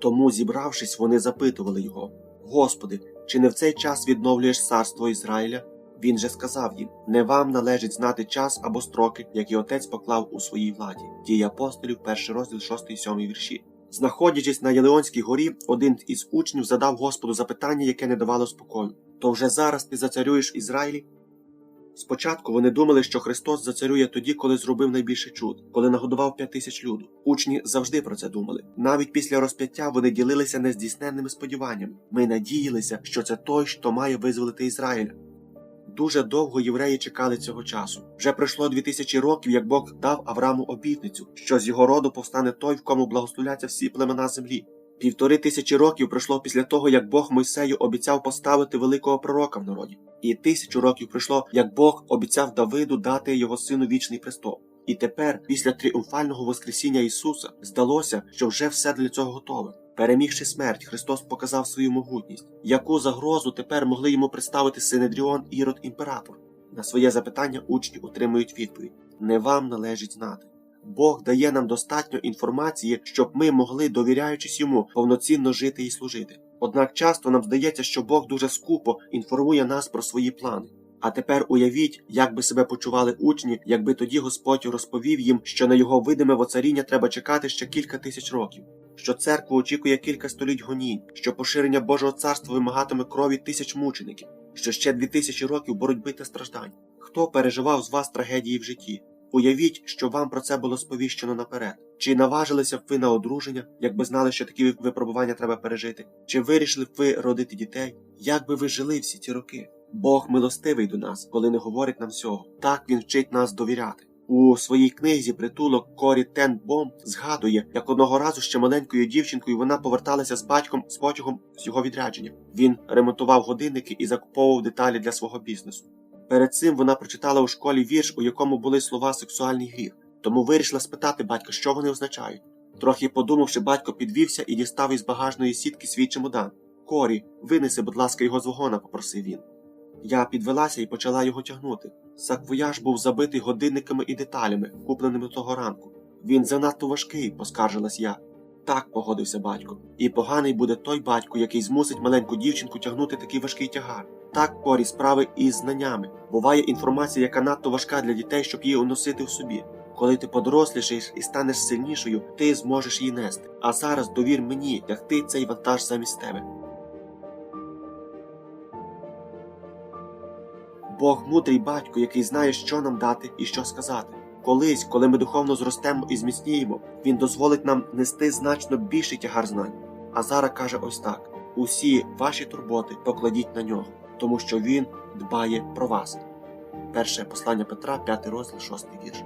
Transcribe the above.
Тому, зібравшись, вони запитували його: Господи, чи не в цей час відновлюєш царство Ізраїля? Він же сказав їм: Не вам належить знати час або строки, які отець поклав у своїй владі. Дії апостолів, перший розділ 6 і 7 вірші. Знаходячись на Єлеонській горі, один із учнів задав Господу запитання, яке не давало спокою. То вже зараз ти зацарюєш в Ізраїлі? Спочатку вони думали, що Христос зацарює тоді, коли зробив найбільше чуд, коли нагодував п'ять тисяч люду. Учні завжди про це думали. Навіть після розп'яття вони ділилися нездійсненними сподіваннями. Ми надіялися, що це той, хто має визволити Ізраїля. Дуже довго євреї чекали цього часу. Вже пройшло дві тисячі років, як Бог дав Аврааму обітницю, що з його роду повстане той, в кому благословляться всі племена землі. Півтори тисячі років пройшло після того, як Бог Мойсею обіцяв поставити великого пророка в народі. І тисячу років пройшло, як Бог обіцяв Давиду дати його сину вічний престол. І тепер, після тріумфального Воскресіння Ісуса, здалося, що вже все для цього готове. Перемігши смерть, Христос показав свою могутність, яку загрозу тепер могли йому представити Синедріон Ірод імператор. На своє запитання учні отримують відповідь: не вам належить знати. Бог дає нам достатньо інформації, щоб ми могли, довіряючись йому, повноцінно жити і служити. Однак часто нам здається, що Бог дуже скупо інформує нас про свої плани. А тепер уявіть, як би себе почували учні, якби тоді Господь розповів їм, що на його видиме воцаріння треба чекати ще кілька тисяч років, що церкву очікує кілька століть гонінь, що поширення Божого царства вимагатиме крові тисяч мучеників, що ще дві тисячі років боротьби та страждань. Хто переживав з вас трагедії в житті? Уявіть, що вам про це було сповіщено наперед. Чи наважилися б ви на одруження, якби знали, що такі випробування треба пережити? Чи вирішили б ви родити дітей? Як би ви жили всі ці роки? Бог милостивий до нас, коли не говорить нам всього. Так він вчить нас довіряти. У своїй книзі притулок Корі Тен Бом згадує, як одного разу ще маленькою дівчинкою вона поверталася з батьком з потягом з його відрядження. Він ремонтував годинники і закуповував деталі для свого бізнесу. Перед цим вона прочитала у школі вірш, у якому були слова сексуальний гріх, тому вирішила спитати батька, що вони означають. Трохи подумавши, батько підвівся і дістав із багажної сітки свій чемодан. Корі, винеси, будь ласка, його з вагона, попросив він. Я підвелася і почала його тягнути. Саквояж був забитий годинниками і деталями, купленими того ранку. Він занадто важкий, поскаржилась я. Так, погодився батько. І поганий буде той батько, який змусить маленьку дівчинку тягнути такий важкий тягар. Так порі справи із знаннями. Буває інформація, яка надто важка для дітей, щоб її уносити в собі. Коли ти подорослішаєш і станеш сильнішою, ти зможеш її нести. А зараз довір мені, тягти цей вантаж замість тебе. Бог мудрий батько, який знає, що нам дати і що сказати. Колись, коли ми духовно зростемо і зміцніємо, він дозволить нам нести значно більший тягар знань. А зараз каже ось так: усі ваші турботи покладіть на нього, тому що він дбає про вас. Перше послання Петра, 5 розділ, 6 вірш.